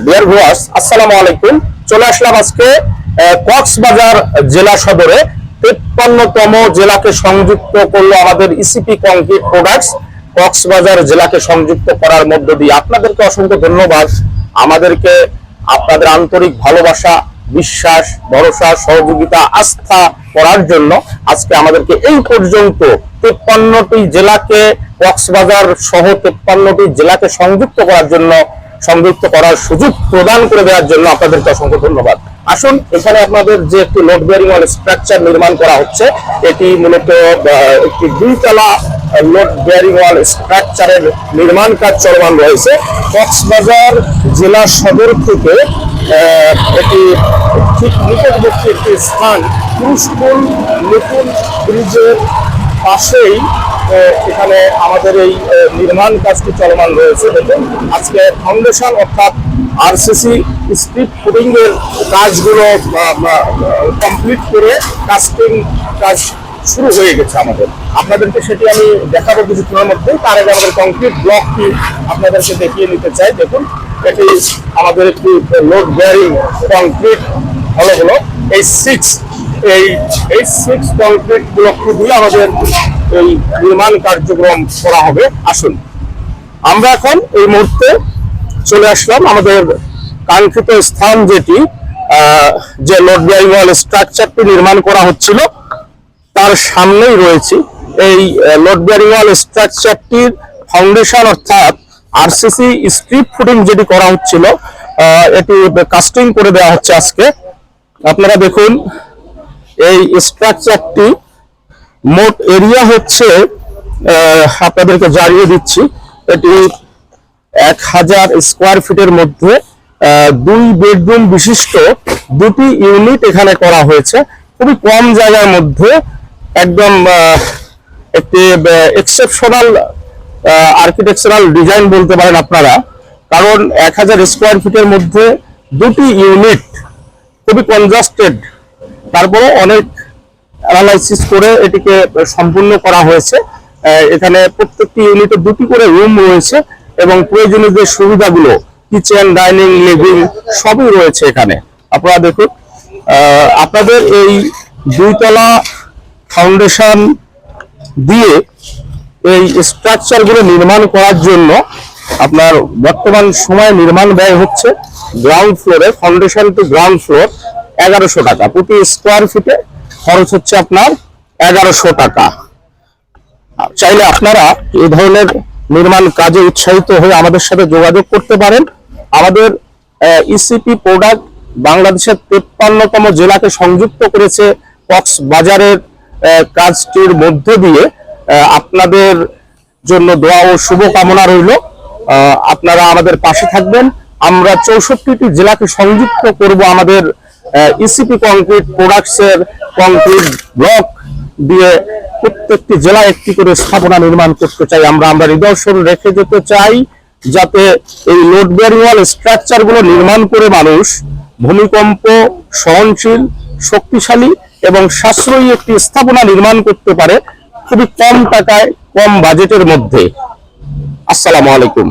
Dear viewers আসসালামু আলাইকুম। চলে আসলাম আজকে কক্সবাজার জেলা সদরে। তেপ্পান্নতম জেলাকে সংযুক্ত করল আমাদের ইসিপি কংক্রিট প্রোডাক্টস কক্সবাজার জেলাকে সংযুক্ত করার মধ্য দিয়ে আপনাদেরকে অসংখ্য ধন্যবাদ। আমাদেরকে আপনাদের আন্তরিক ভালোবাসা, বিশ্বাস, ভরসা, সহযোগিতা, আস্থা করার জন্য আজকে আমাদেরকে এই পর্যন্ত তেপ্পান্নটি জেলাকে, কক্সবাজার সহ তেপ্পান্নটি জেলাকে সংযুক্ত করার জন্য সংযুক্ত করার সুযোগ প্রদান করে দেওয়ার জন্য আপনাদেরকে অসংখ্য ধন্যবাদ। আসুন, এখানে আপনাদের যে একটি লোড বেয়ারিং ওয়াল স্ট্রাকচার নির্মাণ করা হচ্ছে, এটি মূলত একটি দুইতলা লোড বেয়ারিং ওয়াল স্ট্রাকচারের নির্মাণ কাজ চলমান রয়েছে। কক্সবাজার জেলা সদর থেকে এটি ঠিক নিকটবর্তী একটি স্থান পুরুষকুল নতুন ব্রিজের পাশেই এখানে আমাদের এই নির্মাণ কাজটি চলমান রয়েছে দেখুন। আজকে ফাউন্ডেশন অর্থাৎ আরসিসি স্ট্রিট ফুডিং এর কাজগুলো কমপ্লিট করে কাস্টিং কাজ শুরু হয়ে গেছে আমাদের। আপনাদেরকে সেটি আমি দেখাবো কিছুক্ষণের মধ্যে তার আগে আমাদের কংক্রিট ব্লকটি আপনাদেরকে দেখিয়ে নিতে চাই। দেখুন, এটি আমাদের একটি লোড বেয়ারিং কংক্রিট হলো হলো। এই সিক্স এই এই সিক্স কংক্রিট ব্লকটি দিয়ে আমাদের এই নির্মাণ কার্যক্রম করা হবে। আসুন। আমরা এখন এই মুহূর্তে চলে আসলাম আমাদের কাঙ্ক্ষিত স্থান যেটি যে বেয়ারিং ওয়াল স্ট্রাকচারটি নির্মাণ করা হচ্ছিল, তার সামনেই রয়েছি এই বেয়ারিং ওয়াল স্ট্রাকচারটির ফাউন্ডেশন অর্থাৎ আরসিসি স্ট্রিপ ফুটিং যেটি করা হচ্ছিল এটি কাস্টিং করে দেওয়া হচ্ছে আজকে। আপনারা দেখুন, এই স্ট্রাকচারটি মোট এরিয়া হচ্ছে আপনাদেরকে জানিয়ে দিচ্ছি, এটি এক হাজার স্কোয়ার ফিটের মধ্যে দুই বেডরুম বিশিষ্ট দুটি ইউনিট এখানে করা হয়েছে। খুবই কম জায়গার মধ্যে, একদম একটি এক্সেপশনাল আর্কিটেকচারাল ডিজাইন বলতে পারেন আপনারা। কারণ এক হাজার স্কোয়ার ফিটের মধ্যে দুটি ইউনিট খুবই কনজাস্টেড তারপরে অনেক অ্যানালাইসিস করে এটিকে সম্পূর্ণ করা হয়েছে। এখানে প্রত্যেকটি ইউনিটে দুটি করে রুম রয়েছে এবং প্রয়োজনীয় যে সুবিধাগুলো কিচেন ডাইনিং লিভিং সবই রয়েছে এখানে। আপনারা দেখুন আপনাদের এই দুইতলা ফাউন্ডেশন দিয়ে এই স্ট্রাকচারগুলো নির্মাণ করার জন্য আপনার বর্তমান সময়ে নির্মাণ ব্যয় হচ্ছে গ্রাউন্ড ফ্লোরে ফাউন্ডেশন টু গ্রাউন্ড ফ্লোর এগারোশো টাকা প্রতি স্কোয়ার ফিটে খরচ হচ্ছে আপনার এগারোশো টাকা। চাইলে আপনারা এই ধরনের নির্মাণ কাজে উৎসাহিত হয়ে আমাদের সাথে যোগাযোগ করতে পারেন। আমাদের ইসিপি প্রোডাক্ট বাংলাদেশের তেপ্পান্নতম জেলাকে সংযুক্ত করেছে কক্সবাজারের কাজটির মধ্য দিয়ে। আপনাদের জন্য দোয়া ও শুভকামনা রইল। আপনারা আমাদের পাশে থাকবেন। আমরা চৌষট্টিটি জেলাকে সংযুক্ত করব আমাদের ইসিপি কংক্রিট প্রোডাক্টসের কংক্রিট ব্লক দিয়ে প্রত্যেকটি জেলায় একটি করে স্থাপনা নির্মাণ করতে চাই। আমরা আমরা নিদর্শন রেখে যেতে চাই যাতে এই লোড বেয়ারিং ওয়াল স্ট্রাকচারগুলো নির্মাণ করে মানুষ ভূমিকম্প, সহনশীল, শক্তিশালী এবং সাশ্রয়ী একটি স্থাপনা নির্মাণ করতে পারে খুবই কম টাকায়, কম বাজেটের মধ্যে। আসসালামু আলাইকুম।